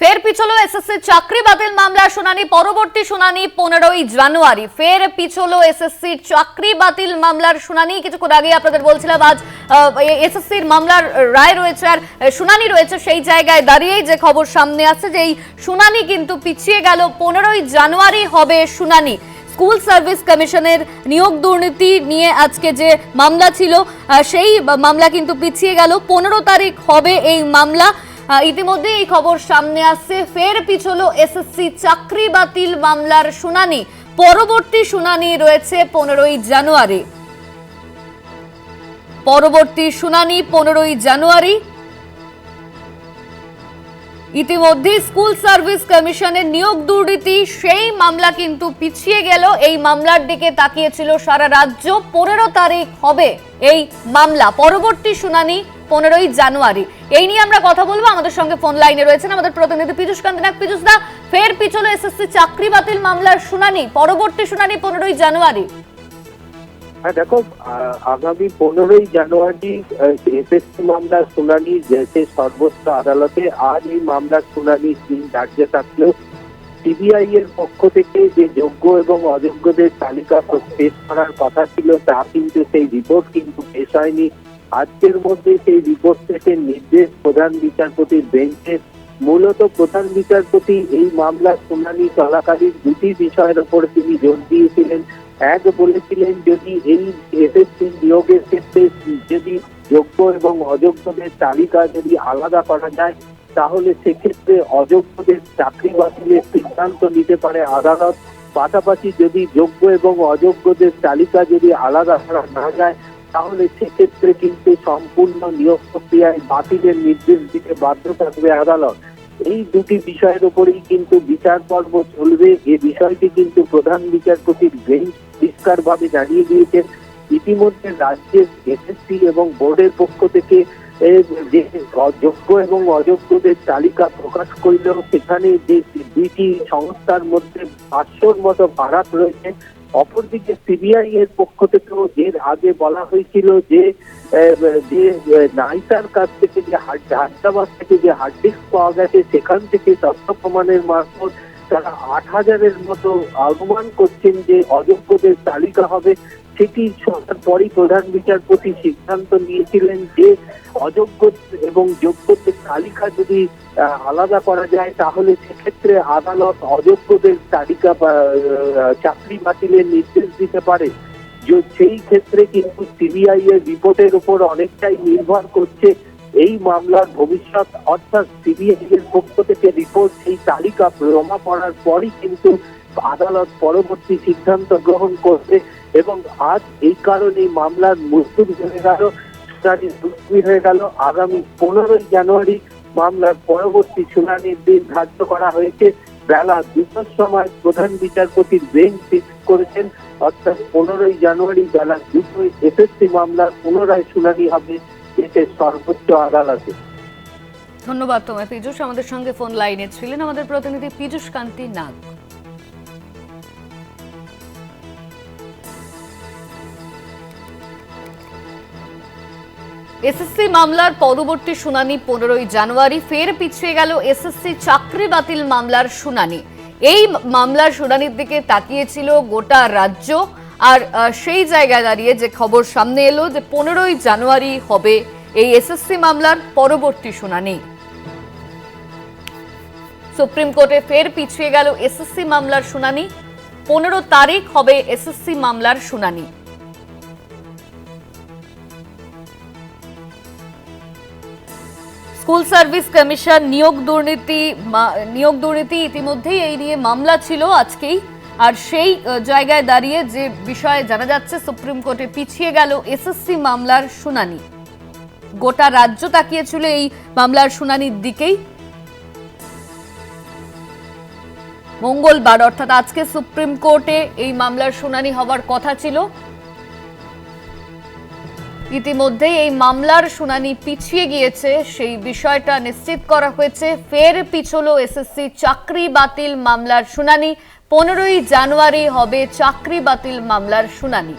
ফের পিছলো এসএসসি চাকরি বাতিল মামলার শুনানি, পরবর্তী শুনানি পনেরোই জানুয়ারি। ফের পিছলো এসএসসি চাকরি বাতিল মামলার শুনানি। কিছুক্ষণ আগে আপনাদের বলছিলাম, আজ এসএসসির মামলার রায় রয়েছে আর শুনানি রয়েছে সেই জায়গায় দাঁড়িয়েই যে খবর সামনে আসছে যে এই শুনানি কিন্তু পিছিয়ে গেল। পনেরোই জানুয়ারি হবে শুনানি। স্কুল সার্ভিস কমিশনের নিয়োগ দুর্নীতি নিয়ে আজকে যে মামলা ছিল সেই মামলা কিন্তু পিছিয়ে গেল। পনেরো তারিখ হবে এই মামলা। ইতিমধ্যে এই খবর সামনে আসছে। ফের পিছলো এসএসসি চাকরি বাতিল মামলার শুনানি। পরবর্তী শুনানি রয়েছে পনেরোই জানুয়ারি। পরবর্তী শুনানি পনেরোই জানুয়ারি। ইতিমধ্যে স্কুল সার্ভিস কমিশনের নিয়োগ দুর্নীতি, সেই মামলা কিন্তু পিছিয়ে গেল। এই মামলার দিকে তাকিয়েছিল সারা রাজ্য। পনেরো তারিখ হবে এই মামলা। পরবর্তী শুনানি পনেরোই জানুয়ারি। এই নিয়ে আমরা কথা বলব। আমাদের সঙ্গে ফোন লাইনে রয়েছেন আমাদের প্রতিনিধি পীযুষ কান্তিনাক পীযুষ দা, ফের পিছলো এসএসসি চাকরি বাতিল মামলার শুনানি, পরবর্তী শুনানি পনেরোই জানুয়ারি। হ্যাঁ দেখো আগামী পনেরোই জানুয়ারি এসএসসি মামলার শুনানি যেতে সর্বোচ্চ আদালতে। আজ এই মামলার শুনানি দিন ধার্য থাকলেও সিবিআই এর পক্ষ থেকে যে যোগ্য এবং অযোগ্যদের তালিকা পেশ করার কথা ছিল তা কিন্তু সেই রিপোর্ট কিন্তু পেশ হয়নি। আজকের মধ্যে সেই রিপোর্ট থেকে নির্দেশ প্রধান বিচারপতির বেঞ্চে। মূলত প্রধান বিচারপতি এই মামলার শুনানি চলাকালীন দুটি বিষয়ের উপর তিনি জোর দিয়েছিলেন। এক বলেছিলেন যদি এই এসএসসি নিয়োগের ক্ষেত্রে যদি যোগ্য এবং অযোগ্যদের তালিকা যদি আলাদা করা যায়, তাহলে সেক্ষেত্রে অযোগ্যদের চাকরি বাতিলের সিদ্ধান্ত নিতে পারে আদালত। পাশাপাশি যদি যোগ্য এবং অযোগ্যদের তালিকা যদি আলাদা করা না যায় তাহলে সেক্ষেত্রে কিন্তু সম্পূর্ণ নিয়োগ প্রক্রিয়ায় বাতিলের নির্দেশ দিতে বাধ্য থাকবে আদালত। এই দুটি বিষয়ের উপরেই কিন্তু বিচার পর্ব চলবে। এ বিষয়টি কিন্তু প্রধান বিচারপতির বেঞ্চ পরিষ্কার ভাবে জানিয়ে দিয়েছেন। ইতিমধ্যে রাজ্যের এসএসসি এবং বোর্ডের পক্ষ থেকে যে যোগ্য এবং অযোগ্যদের তালিকা প্রকাশ করলেও সেখানে যে দুইটি সংস্থার মধ্যে পাঁচশোর মতো ফারাক রয়েছে অপরদিকে সিবিআই এর পক্ষ থেকেও এর আগে বলা হয়েছিল যে যে কাছ থেকে যে হায়দ্রাবাদ থেকে যে হার্ড ডিস্ক পাওয়া গেছে, সেখান থেকে তথ্য প্রমাণের মারফত তারা আট হাজারের মতো আগমন করছেন যে অযোগ্যদের তালিকা হবে। সেটি শোনার পরই প্রধান বিচারপতি সিদ্ধান্ত নিয়েছিলেন যে অযোগ্য এবং যোগ্যদের তালিকা যদি আলাদা করা যায়, তাহলে সেক্ষেত্রে আদালত অযোগ্যদের তালিকা চাকরি বাতিলের নির্দেশ দিতে পারে। সেই ক্ষেত্রে কিন্তু সিবিআই এর রিপোর্টের উপর অনেকটাই নির্ভর করছে এই মামলার ভবিষ্যৎ। অর্থাৎ সিবিআই এর পক্ষ থেকে রিপোর্ট সেই তালিকা জমা পড়ার পরই কিন্তু আদালত পরবর্তী সিদ্ধান্ত গ্রহণ করবে। এবং আজ এই কারণে মামলার মুস্তুল হয়ে গেল, শুনানি দুষ্কৃত হয়ে গেল। আগামী পনেরোই জানুয়ারি মামলার পরবর্তী শুনানির দিন ধার্য করা হয়েছে। বেলা দুটোর সময় প্রধান বিচারপতির বেঞ্চ ফিক্স করেছেন, অর্থাৎ পনেরোই জানুয়ারি বেলা দুটোই এসএসসি মামলার পুনরায় শুনানি হবে দেশের সর্বোচ্চ আদালতে। ধন্যবাদ তোমায়, পীযুষ আমাদের সঙ্গে ফোন লাইনে ছিলেন। আমাদের প্রতিনিধি পীযুষ কান্তি নাগ। এসএসসি মামলার পরবর্তী শুনানি পনেরোই জানুয়ারি, ফের পিছিয়ে গেল এসএসসি চাকরি বাতিল মামলার শুনানি। এই মামলার শুনানির দিকে তাকিয়েছিল গোটা রাজ্য আর সেই জায়গায় দাঁড়িয়ে যে খবর সামনে এলো যে পনেরোই জানুয়ারি হবে এই এসএসসি মামলার পরবর্তী শুনানি। সুপ্রিম কোর্টে ফের পিছিয়ে গেল এসএসসি মামলার শুনানি। পনেরো তারিখ হবে এসএসসি মামলার শুনানি। স্কুল সার্ভিস কমিশন নিয়োগ দুর্নীতি নিয়োগ দুর্নীতি ইতিমধ্যেই এই নিয়ে মামলা ছিল আজকেই। আর সেই জায়গায় দাঁড়িয়ে যে বিষয়ে জানা যাচ্ছে, সুপ্রিম কোর্টে পিছিয়ে গেল এসএসসি মামলার শুনানি। গোটা রাজ্য তাকিয়েছিল এই মামলার শুনানির দিকেই। মঙ্গলবার, অর্থাৎ আজকে সুপ্রিম কোর্টে এই মামলার শুনানি হওয়ার কথা ছিল। ইতিমধ্যেই এই মামলার শুনানি পিছিয়ে গিয়েছে। সেই বিষয়টা নিশ্চিত করা হয়েছে। ফের পিছলো এসএসসি চাকরি বাতিল মামলার শুনানি। পনেরোই জানুয়ারি হবে চাকরি বাতিল মামলার শুনানি।